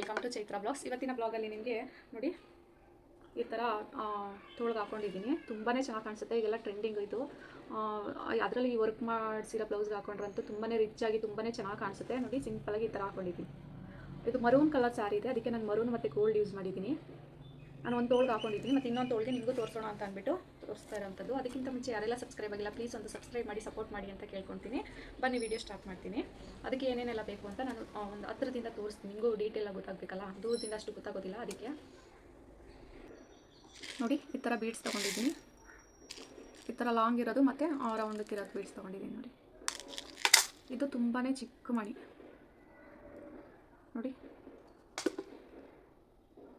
Welcome to Chaitra blogs ಇವತ್ತಿನ ಬ್ಲಾಗಲ್ಲಿ ನಿಮಗೆ ನೋಡಿ ಈ ಥರ ತೋಳ್ಗೆ ಹಾಕೊಂಡಿದ್ದೀನಿ. ತುಂಬಾ ಚೆನ್ನಾಗಿ ಕಾಣಿಸುತ್ತೆ. ಈಗೆಲ್ಲ ಟ್ರೆಂಡಿಂಗ್ ಇದು. ಅದರಲ್ಲಿ ವರ್ಕ್ ಮಾಡಿಸಿರೋ ಬ್ಲೌಸ್ಗೆ ಹಾಕೊಂಡ್ರಂತೂ ತುಂಬಾ ರಿಚ್ ಆಗಿ ತುಂಬಾ ಚೆನ್ನಾಗಿ ಕಾಣಿಸುತ್ತೆ. ನೋಡಿ ಸಿಂಪಲಾಗಿ ಈ ಥರ ಹಾಕೊಂಡಿದ್ದೀನಿ. ಇದು ಮರೂನ್ ಕಲರ್ ಸ್ಯಾರಿ ಇದೆ. ಅದಕ್ಕೆ ನಾನು ಮರೂನ್ ಮತ್ತು ಗೋಲ್ಡ್ ಯೂಸ್ ಮಾಡಿದ್ದೀನಿ. ನಾನು ಒಂದು ತೋಳ್ಗೆ ಹಾಕೊಂಡಿದ್ದೀನಿ. ಮತ್ತು ಇನ್ನೊಂದು ತೋಳ್ಗೆ ನಿಮಗೂ ತೋರಿಸೋಣ ಅಂತ ಅಂದ್ಬಿಟ್ಟು ತೋರಿಸ್ತಾ ಇರೋಂಥದ್ದು ಅದಕ್ಕಿಂತ ಮುಂಚೆ ಯಾರೆಲ್ಲ ಸಬ್ಸ್ಕ್ರೈಬ್ ಆಗಿಲ್ಲ ಪ್ಲೀಸ್ ಒಂದು ಸಬ್ಸ್ಕ್ರೈಬ್ ಮಾಡಿ ಸಪೋರ್ಟ್ ಮಾಡಿ ಅಂತ ಕೇಳ್ಕೊತೀನಿ ಬನ್ನಿ ವಿಡಿಯೋ ಸ್ಟಾರ್ಟ್ ಮಾಡ್ತೀನಿ. ಅದಕ್ಕೆ ಏನೇನೆಲ್ಲ ಬೇಕು ಅಂತ ನಾನು ಒಂದು ಹತ್ರದಿಂದ ತೋರಿಸ್ತೀನಿ. ನಿಮಗೂ ಡೀಟೇಲಾಗಿ ಗೊತ್ತಾಗಬೇಕಲ್ಲ? ದೂರದಿಂದ ಅಷ್ಟು ಗೊತ್ತಾಗೋದಿಲ್ಲ ಅದಕ್ಕೆ. ನೋಡಿ, ಈ ಥರ ಬೀಡ್ಸ್ ತೊಗೊಂಡಿದ್ದೀನಿ. ಈ ಥರ ಲಾಂಗ್ ಇರೋದು ಮತ್ತು ರೌಂಡಕ್ಕೆ ಇರೋದು ಬೀಡ್ಸ್ ತೊಗೊಂಡಿದ್ದೀನಿ ನೋಡಿ. ಇದು ತುಂಬಾ ಚಿಕ್ಕ ಮಣಿ. ನೋಡಿ.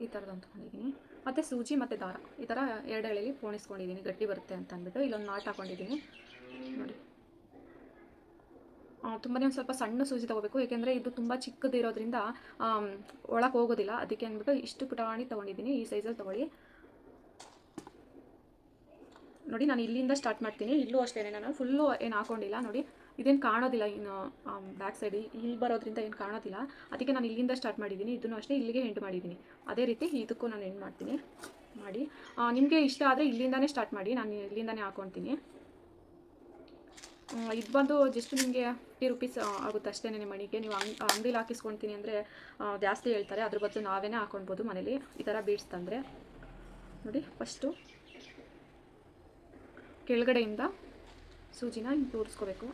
ಈ ಥರದೊಂದು ತೊಗೊಂಡಿದ್ದೀನಿ. ಮತ್ತು ಸೂಜಿ ಮತ್ತು ದಾರ. ಈ ಥರ ಎರಡು ಪೋಣಿಸ್ಕೊಂಡಿದ್ದೀನಿ. ಗಟ್ಟಿ ಬರುತ್ತೆ ಅಂತ ಅಂದ್ಬಿಟ್ಟು ಇಲ್ಲೊಂದು ನಾಟ್ ಹಾಕೊಂಡಿದ್ದೀನಿ. ನೋಡಿ. ತುಂಬಾ ಒಂದು ಸ್ವಲ್ಪ ಸಣ್ಣ ಸೂಜಿ ತೊಗೋಬೇಕು. ಏಕೆಂದರೆ ಇದು ತುಂಬ ಚಿಕ್ಕದಿರೋದ್ರಿಂದ ಒಳಗೆ ಹೋಗೋದಿಲ್ಲ. ಅದಕ್ಕೆ ಅಂದ್ಬಿಟ್ಟು ಇಷ್ಟು ಪುಟಾಣಿ ತೊಗೊಂಡಿದ್ದೀನಿ. ಈ ಸೈಜಲ್ಲಿ ತೊಗೊಳ್ಳಿ. ನೋಡಿ, ನಾನು ಇಲ್ಲಿಂದ ಸ್ಟಾರ್ಟ್ ಮಾಡ್ತೀನಿ. ಇಲ್ಲೂ ಅಷ್ಟೇ ನಾನು ಫುಲ್ಲು ಏನು ಹಾಕೊಂಡಿಲ್ಲ. ನೋಡಿ. ಇದೇನು ಕಾಣೋದಿಲ್ಲ, ಇನ್ನು ಬ್ಯಾಕ್ ಸೈಡ್ ಇಲ್ಲಿ ಬರೋದ್ರಿಂದ ಏನು ಕಾಣೋದಿಲ್ಲ. ಅದಕ್ಕೆ ನಾನು ಇಲ್ಲಿಂದ ಸ್ಟಾರ್ಟ್ ಮಾಡಿದ್ದೀನಿ. ಇದನ್ನು ಅಷ್ಟೇ ಇಲ್ಲಿಗೆ ಎಂಡ್ ಮಾಡಿದ್ದೀನಿ. ಅದೇ ರೀತಿ ಇದಕ್ಕೂ ನಾನು ಎಂಡ್ ಮಾಡ್ತೀನಿ. ಮಾಡಿ. ನಿಮಗೆ ಇಷ್ಟ ಆದರೆ ಇಲ್ಲಿಂದಾನೇ ಸ್ಟಾರ್ಟ್ ಮಾಡಿ. ನಾನು ಇಲ್ಲಿಂದಾನೇ ಹಾಕೊತೀನಿ. ಇದು ಬಂದು ಜಸ್ಟ್ ನಿಮಗೆ ಫಿಫ್ಟಿ ರುಪೀಸ್ ಆಗುತ್ತೆ ಅಷ್ಟೇ ನಿಮ್ಮ ಮನೆಗೆ ನೀವು ಅಂಗ್ ಅಂಗಡಿಲಿ ಹಾಕಿಸ್ಕೊಳ್ತೀನಿ ಅಂದರೆ ಜಾಸ್ತಿ ಹೇಳ್ತಾರೆ. ಅದ್ರ ಬದಲು ನಾವೇ ಹಾಕೊಳ್ಬೋದು ಮನೇಲಿ. ಈ ಥರ ಬೀಡ್ಸ್ ತಂದರೆ ನೋಡಿ ಫಸ್ಟು ಕೆಳಗಡೆಯಿಂದ ಸೂಜಿನ ತೋರಿಸ್ಕೋಬೇಕು.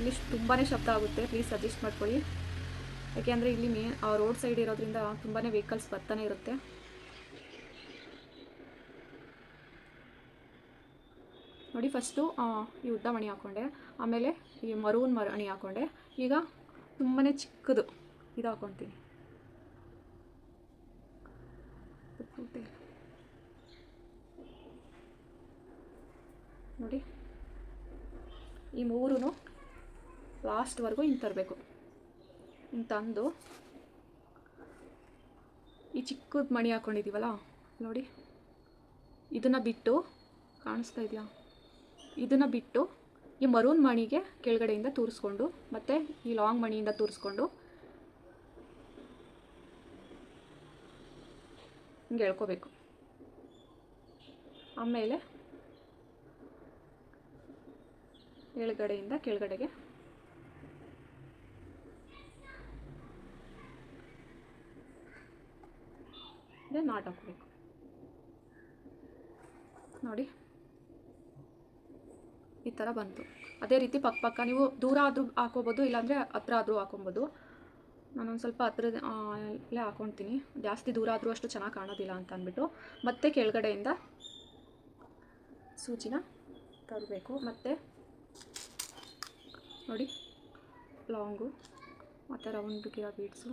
ಇಲ್ಲಿ ತುಂಬಾ ಶಬ್ದ ಆಗುತ್ತೆ. ಪ್ಲೀಸ್ ಸಜೆಸ್ಟ್ ಮಾಡ್ಕೊಳ್ಳಿ. ಯಾಕೆಂದರೆ ಇಲ್ಲಿ ಮೇ ರೋಡ್ ಸೈಡ್ ಇರೋದ್ರಿಂದ ತುಂಬಾ ವೆಹಿಕಲ್ಸ್ ಬರ್ತಾನೆ ಇರುತ್ತೆ. ನೋಡಿ ಫಸ್ಟು ಈ ಉದ್ದ ಮಣಿ ಹಾಕ್ಕೊಂಡೆ ಆಮೇಲೆ ಈ ಮರೂನ್ ಮಣಿ ಹಾಕ್ಕೊಂಡೆ ಈಗ ತುಂಬಾ ಚಿಕ್ಕದು. ಇದು ಹಾಕ್ಕೊತೀನಿ ನೋಡಿ. ಈ ಮೂರೂ ಲಾಸ್ಟ್ವರೆಗೂ ಹಿಂಗೆ ತರಬೇಕು. ಹಿಂಗೆ ತಂದು ಈ ಚಿಕ್ಕದ ಮಣಿ ಹಾಕ್ಕೊಂಡಿದ್ದೀವಲ್ಲ ನೋಡಿ. ಇದನ್ನು ಬಿಟ್ಟು, ಕಾಣಿಸ್ತಾ ಇದೆಯಾ? ಇದನ್ನು ಬಿಟ್ಟು ಈ ಮರೂನ್ ಮಣಿಗೆ ಕೆಳಗಡೆಯಿಂದ ತೂರಿಸ್ಕೊಂಡು, ಮತ್ತು ಈ ಲಾಂಗ್ ಮಣಿಯಿಂದ ತೂರಿಸ್ಕೊಂಡು ಹಿಂಗೆ ಎಳ್ಕೋಬೇಕು. ಆಮೇಲೆ ಕೆಳಗಡೆಯಿಂದ ಕೆಳಗಡೆಗೆ ಇದೆ ನಾಟ್ ಹಾಕ್ಬೇಕು. ನೋಡಿ. ಈ ಥರ ಬಂತು. ಅದೇ ರೀತಿ ಪಕ್ಕ ಪಕ್ಕ ನೀವು ದೂರ ಆದರೂ ಹಾಕೋಬೋದು ಇಲ್ಲಾಂದರೆ ಹತ್ರ ಆದರೂ ಹಾಕೊಬೋದು ನಾನೊಂದು ಸ್ವಲ್ಪ ಹತ್ರದಲ್ಲೇ ಹಾಕೊತೀನಿ. ಜಾಸ್ತಿ ದೂರ ಆದರೂ ಅಷ್ಟು ಚೆನ್ನಾಗಿ ಕಾಣೋದಿಲ್ಲ ಅಂತ ಅಂದ್ಬಿಟ್ಟು. ಮತ್ತೆ ಕೆಳಗಡೆಯಿಂದ ಸೂಜಿನ ತರಬೇಕು. ಮತ್ತು ನೋಡಿ, ಲಾಂಗು ಮತ್ತು ರೌಂಡ್ಗಿರೋ ಬೀಡ್ಸು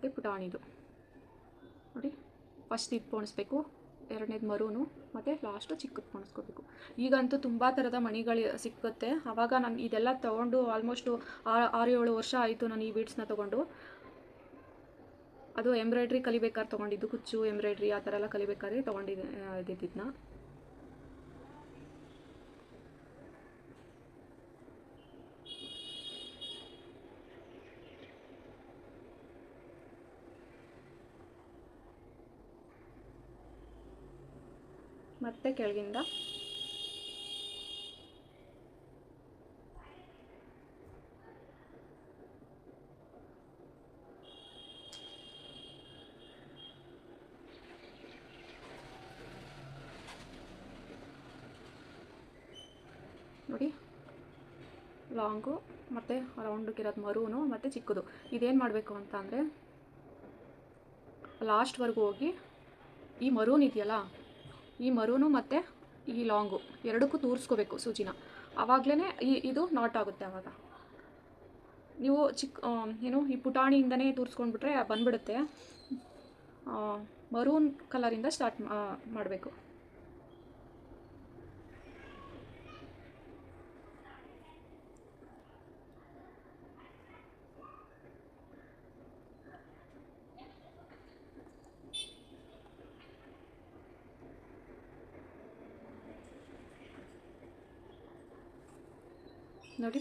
ಮತ್ತು ಪುಟಾಣಿದು ನೋಡಿ ಫಸ್ಟ್ ಇದು ಪೋಣಿಸ್ಬೇಕು, ಎರಡನೇದು ಮರೂನು, ಮತ್ತು ಲಾಸ್ಟು ಚಿಕ್ಕದು ಪೋಣಿಸ್ಕೋಬೇಕು. ಈಗಂತೂ ತುಂಬ ಥರದ ಮಣಿಗಳು ಸಿಕ್ಕುತ್ತೆ. ಆವಾಗ ನಾನು ಇದೆಲ್ಲ ತೊಗೊಂಡು ಆಲ್ಮೋಸ್ಟು ಆರು ಏಳು ವರ್ಷ ಆಯಿತು ನಾನು ಈ ಬೀಡ್ಸ್ನ ತೊಗೊಂಡು. ಅದು ಎಂಬ್ರಾಯ್ಡ್ರಿ ಕಲಿಬೇಕಾದ್ರೆ ತೊಗೊಂಡಿದ್ದು, ಕುಚ್ಚು ಎಂಬ್ರಾಯ್ಡ್ರಿ ಆ ಥರ ಎಲ್ಲ ಕಲಿಬೇಕಾದ್ರೆ ತೊಗೊಂಡಿದ್ದೆ ಇದ್ದಿದ್ದನ್ನ ಮತ್ತೆ ಕೆಳಗಿಂದ. ನೋಡಿ, ಲಾಂಗು ಮತ್ತು ರೌಂಡಕ್ಕಿರೋದು ಮರೂನು ಮತ್ತು ಚಿಕ್ಕದು. ಇದೇನು ಮಾಡಬೇಕು ಅಂತ ಅಂದರೆ ಲಾಸ್ಟ್ವರೆಗೂ ಹೋಗಿ ಈ ಮರೂನ್ ಇದೆಯಲ್ಲ ಈ ಮರೂನು ಮತ್ತು ಈ ಲಾಂಗು ಎರಡಕ್ಕೂ ತೂರಿಸ್ಕೋಬೇಕು ಸೂಜಿನ ಆವಾಗಲೇ ಈ ಇದು ನಾಟ್ ಆಗುತ್ತೆ ಆವಾಗ ನೀವು ಚಿಕ್ಕ ಏನು, ಈ ಪುಟಾಣಿಯಿಂದನೇ ತೂರಿಸ್ಕೊಂಡ್ಬಿಟ್ರೆ ಬಂದ್ಬಿಡುತ್ತೆ. ಮರೂನ್ ಕಲರಿಂದ ಸ್ಟಾರ್ಟ್ ಮಾಡಬೇಕು. ನೋಡಿ.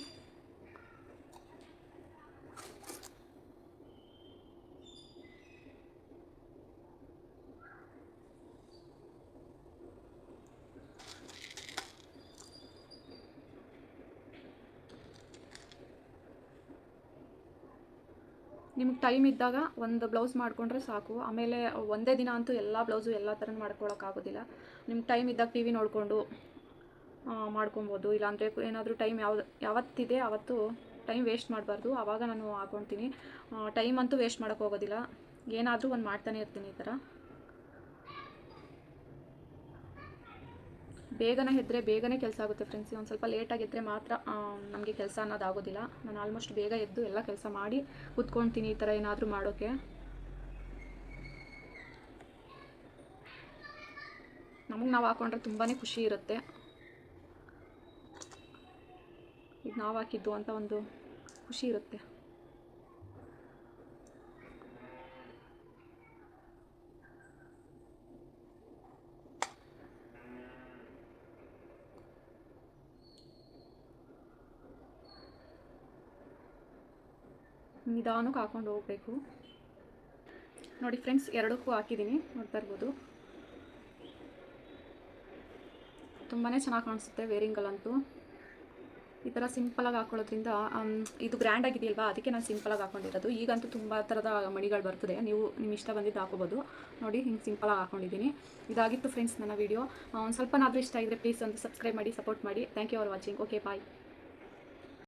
ನಿಮ್ಗೆ ಟೈಮ್ ಇದ್ದಾಗ ಒಂದು ಬ್ಲೌಸ್ ಮಾಡಿಕೊಂಡ್ರೆ ಸಾಕು. ಆಮೇಲೆ ಒಂದೇ ದಿನ ಅಂತೂ ಎಲ್ಲ ಬ್ಲೌಸು ಎಲ್ಲ ಥರ ಮಾಡ್ಕೊಳಕ್ಕಾಗೋದಿಲ್ಲ ನಿಮ್ಗೆ ಟೈಮ್ ಇದ್ದಾಗ ಟಿ ವಿ ನೋಡಿಕೊಂಡು ಮಾಡ್ಕೊಬೋದು. ಇಲ್ಲಾಂದರೆ ಏನಾದರೂ ಟೈಮ್ ಯಾವ್ದು ಯಾವತ್ತಿದೆ ಅವತ್ತು ಟೈಮ್ ವೇಸ್ಟ್ ಮಾಡಬಾರ್ದು. ಆವಾಗ ನಾನು ಹಾಕೊಳ್ತೀನಿ. ಟೈಮ್ ಅಂತೂ ವೇಸ್ಟ್ ಮಾಡೋಕೆ ಹೋಗೋದಿಲ್ಲ. ಏನಾದರೂ ಒಂದು ಮಾಡ್ತಾನೆ ಇರ್ತೀನಿ ಈ ಥರ. ಬೇಗನೆ ಎದ್ದರೆ ಬೇಗನೆ ಕೆಲಸ ಆಗುತ್ತೆ ಫ್ರೆಂಡ್ಸ್ ಒಂದು ಸ್ವಲ್ಪ ಲೇಟಾಗಿ ಎದ್ದರೆ ಮಾತ್ರ ನಮಗೆ ಕೆಲಸ ಅನ್ನೋದಾಗೋದಿಲ್ಲ ನಾನು ಆಲ್ಮೋಸ್ಟ್ ಬೇಗ ಎದ್ದು ಎಲ್ಲ ಕೆಲಸ ಮಾಡಿ ಕೂತ್ಕೊಳ್ತೀನಿ ಈ ಥರ ಏನಾದರೂ ಮಾಡೋಕ್ಕೆ ನಮಗೆ ನಾವು ಹಾಕೊಂಡ್ರೆ ತುಂಬಾ ಖುಷಿ ಇರುತ್ತೆ ಇದು ನಾವು ಹಾಕಿದ್ದು ಅಂತ ಒಂದು ಖುಷಿ ಇರುತ್ತೆ. ನಿಧಾನಕ್ಕೆ ಹಾಕೊಂಡು ಹೋಗಬೇಕು. ನೋಡಿ ಫ್ರೆಂಡ್ಸ್ ಎರಡಕ್ಕೂ ಹಾಕಿದ್ದೀನಿ, ನೋಡ್ತಾ ಇರ್ಬೋದು. ತುಂಬಾ ಚೆನ್ನಾಗಿ ಕಾಣಿಸುತ್ತೆ ವೇರಿಂಗಲ್ಲಂತೂ ಈ ಥರ ಸಿಂಪಲಾಗಿ ಹಾಕೊಳ್ಳೋದ್ರಿಂದ ಇದು ಗ್ರ್ಯಾಂಡ್ ಆಗಿದೆಯಲ್ವಾ? ಅದಕ್ಕೆ ನಾನು ಸಿಂಪಲಾಗಿ ಹಾಕೊಂಡಿರೋದು. ಈಗಂತೂ ತುಂಬ ಥರದ ಮಣಿಗಳು ಬರ್ತದೆ. ನೀವು ನಿಮ್ಮ ಇಷ್ಟ ಬಂದಿದ್ದು ಹಾಕೋಬೋದು. ನೋಡಿ, ಹಿಂಗೆ ಸಿಂಪಲಾಗಿ ಹಾಕೊಂಡಿದ್ದೀನಿ. ಇದಾಗಿತ್ತು ಫ್ರೆಂಡ್ಸ್ ನನ್ನ ವೀಡಿಯೋ ಒಂದು ಸ್ವಲ್ಪನಾದರೂ ಇಷ್ಟ ಇದ್ದರೆ ಪ್ಲೀಸ್ ಒಂದು ಸಬ್ಸ್ಕ್ರೈಬ್ ಮಾಡಿ ಸಪೋರ್ಟ್ ಮಾಡಿ. Thank you for watching okay bye